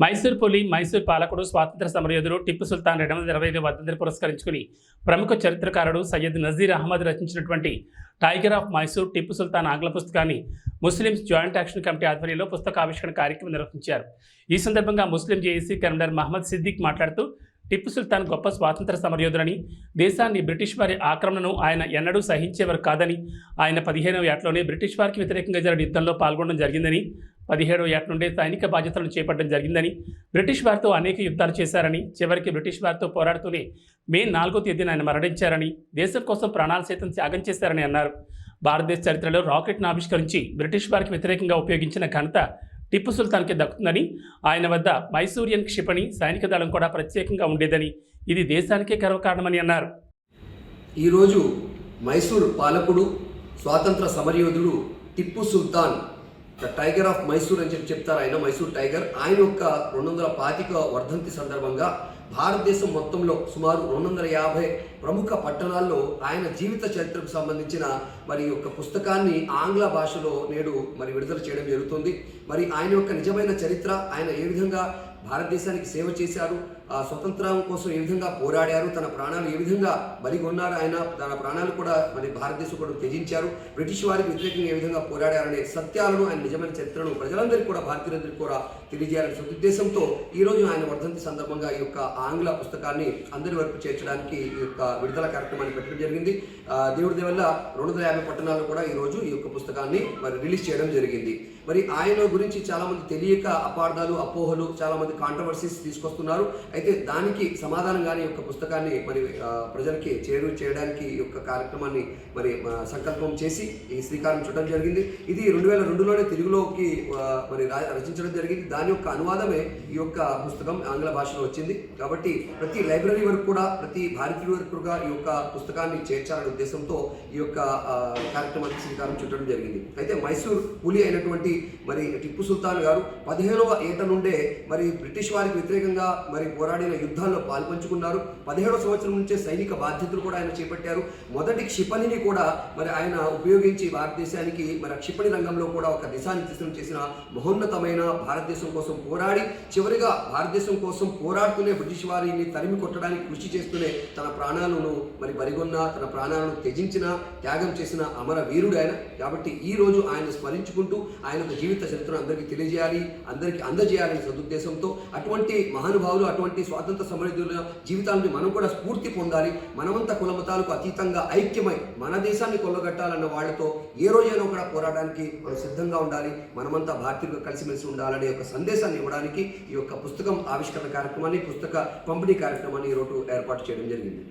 మైసూర్ పులి మైసూర్ పాలకుడు స్వాతంత్ర సమరయోధుడు టిప్పు సుల్తాన్ రెండు వందల ఇరవై ఐదు వర్ధంతిని పురస్కరించుకుని ప్రముఖ చరిత్రకారుడు సయ్యద్ నజీర్ అహ్మద్ రచించినటువంటి టైగర్ ఆఫ్ మైసూర్ టిప్పు సుల్తాన్ ఆంగ్ల పుస్తకాన్ని ముస్లిమ్స్ జాయింట్ యాక్షన్ కమిటీ ఆధ్వర్యంలో పుస్తకావిష్కరణ కార్యక్రమం నిర్వహించారు. ఈ సందర్భంగా Muslim JAC convener Mohammed Siddiq మాట్లాడుతూ టిప్పు సుల్తాన్ గొప్ప స్వాతంత్ర సమరయోధుడని దేశాన్ని బ్రిటిష్ వారి ఆక్రమణను ఆయన ఎన్నడూ సహించేవారు కాదని ఆయన పదిహేనవ ఏటలోనే బ్రిటిష్ వారికి వ్యతిరేకంగా జరిగిన యుద్ధంలో పాల్గొనడం జరిగిందని పదిహేడవ ఏట నుండే సైనిక బాధ్యతలను చేపట్టడం జరిగిందని బ్రిటిష్ వారితో అనేక యుద్ధాలు చేశారని చివరికి బ్రిటిష్ వారితో పోరాడుతూనే మే నాలుగో తేదీన ఆయన మరణించారని దేశం కోసం ప్రాణాలు సైతం త్యాగం చేశారని అన్నారు. భారతదేశ చరిత్రలో రాకెట్ను ఆవిష్కరించి బ్రిటిష్ వారికి వ్యతిరేకంగా ఉపయోగించిన ఘనత టిప్పు సుల్తాన్కి దక్కుతుందని ఆయన వద్ద మైసూరియన్ క్షిపణి సైనిక దళం కూడా ప్రత్యేకంగా ఉండేదని ఇది దేశానికే గర్వకారణమని అన్నారు. ఈరోజు మైసూర్ పాలకుడు స్వాతంత్ర సమరయోధుడు Tipu Sultan the tiger of Mysore అని చెప్పి చెప్తారు. ఆయన మైసూర్ టైగర్ ఆయన యొక్క రెండు వందల పాతిక వర్ధంతి సందర్భంగా భారతదేశం మొత్తంలో సుమారు రెండు వందల యాభై ప్రముఖ పట్టణాల్లో ఆయన జీవిత చరిత్రకు సంబంధించిన మరి యొక్క పుస్తకాన్ని ఆంగ్ల భాషలో నేడు మరి విడుదల చేయడం జరుగుతుంది. మరి ఆయన యొక్క నిజమైన చరిత్ర ఆయన ఏ విధంగా భారతదేశానికి సేవ చేశారు. ఆ స్వతంత్రం కోసం ఏ విధంగా పోరాడారు తన ప్రాణాలు ఏ విధంగా బలిగొన్నారు ఆయన తన ప్రాణాలు కూడా మరి భారతదేశం కూడా త్యజించారు. బ్రిటిష్ వారికి వ్యతిరేకంగా ఏ విధంగా పోరాడారనే సత్యాలను ఆయన నిజమైన చరిత్రను ప్రజలందరికీ కూడా భారతీయులందరికీ కూడా తెలియజేయాలనే సదుద్దేశంతో ఈరోజు ఆయన వర్ధంతి సందర్భంగా ఈ యొక్క ఆంగ్ల పుస్తకాన్ని అందరి వరకు చేర్చడానికి ఈ యొక్క విడుదల కార్యక్రమాన్ని పెట్టడం జరిగింది. దేవుడి వల్ల రెండు వందల యాభై పట్టణాల్లో కూడా ఈ రోజు ఈ యొక్క పుస్తకాన్ని మరి రిలీజ్ చేయడం జరిగింది. మరి ఆయన గురించి చాలామంది తెలియక అపార్థాలు అపోహలు చాలామంది కొంతమంది కాంట్రవర్సీస్ తీసుకొస్తున్నారు. అయితే దానికి సమాధానంగానే కానీ యొక్క పుస్తకాన్ని మరి ప్రజలకి చేరు చేయడానికి ఈ యొక్క కార్యక్రమాన్ని మరి సంకల్పం చేసి ఈ శ్రీకారం చుట్టడం జరిగింది. ఇది రెండు వేల రెండులోనే తెలుగులోకి మరి రచించడం జరిగింది. దాని యొక్క అనువాదమే ఈ యొక్క పుస్తకం ఆంగ్ల భాషలో వచ్చింది. కాబట్టి ప్రతి లైబ్రరీ వరకు కూడా ప్రతి భారతీయుడి వరకు కూడా ఈ యొక్క పుస్తకాన్ని చేర్చాలనే ఉద్దేశంతో ఈ యొక్క కార్యక్రమానికి శ్రీకారం చుట్టడం జరిగింది. అయితే మైసూర్ పులి అయినటువంటి మరి టిప్పు సుల్తాన్ గారు పదిహేనవ ఏట నుండే మరి బ్రిటిష్ వారికి వ్యతిరేకంగా మరి పోరాడిన యుద్ధాల్లో పాల్పంచుకున్నారు. పదిహేడవ సంవత్సరం నుంచే సైనిక బాధ్యతలు కూడా ఆయన చేపట్టారు. మొదటి క్షిపణిని కూడా మరి ఆయన ఉపయోగించి భారతదేశానికి మరి క్షిపణి రంగంలో కూడా ఒక దిశానిర్దేశం చేసిన మహోన్నతమైన భారతదేశం కోసం పోరాడి చివరిగా భారతదేశం కోసం పోరాడుతూనే బ్రిటిష్ వారిని తరిమి కొట్టడానికి కృషి చేస్తూనే తన ప్రాణాలను మరి బరిగొన్న తన ప్రాణాలను త్యజించిన త్యాగం చేసిన అమర వీరుడు ఆయన. కాబట్టి ఈ రోజు ఆయన స్మరించుకుంటూ ఆయన జీవిత చరిత్రను అందరికీ తెలియజేయాలి అందరికీ అందజేయాలనే సదుద్దేశంతో అటువంటి మహానుభావులు అటువంటి స్వాతంత్ర సమరయుల జీవితాలను మనం కూడా స్ఫూర్తి పొందాలి. మనమంతా కులమతాలకు అతీతంగా ఐక్యమై మన దేశాన్ని కొల్లగట్టాలన్న వాళ్ళతో ఏ రోజైనా కూడా పోరాటానికి మనం సిద్ధంగా ఉండాలి. మనమంతా భారతీయులుగా కలిసిమెలిసి ఉండాలనే ఒక సందేశాన్ని ఇవ్వడానికి ఈ యొక్క పుస్తకం ఆవిష్కరణ కార్యక్రమాన్ని పుస్తక పంపిణీ కార్యక్రమాన్ని ఈరోజు ఏర్పాటు చేయడం జరిగింది.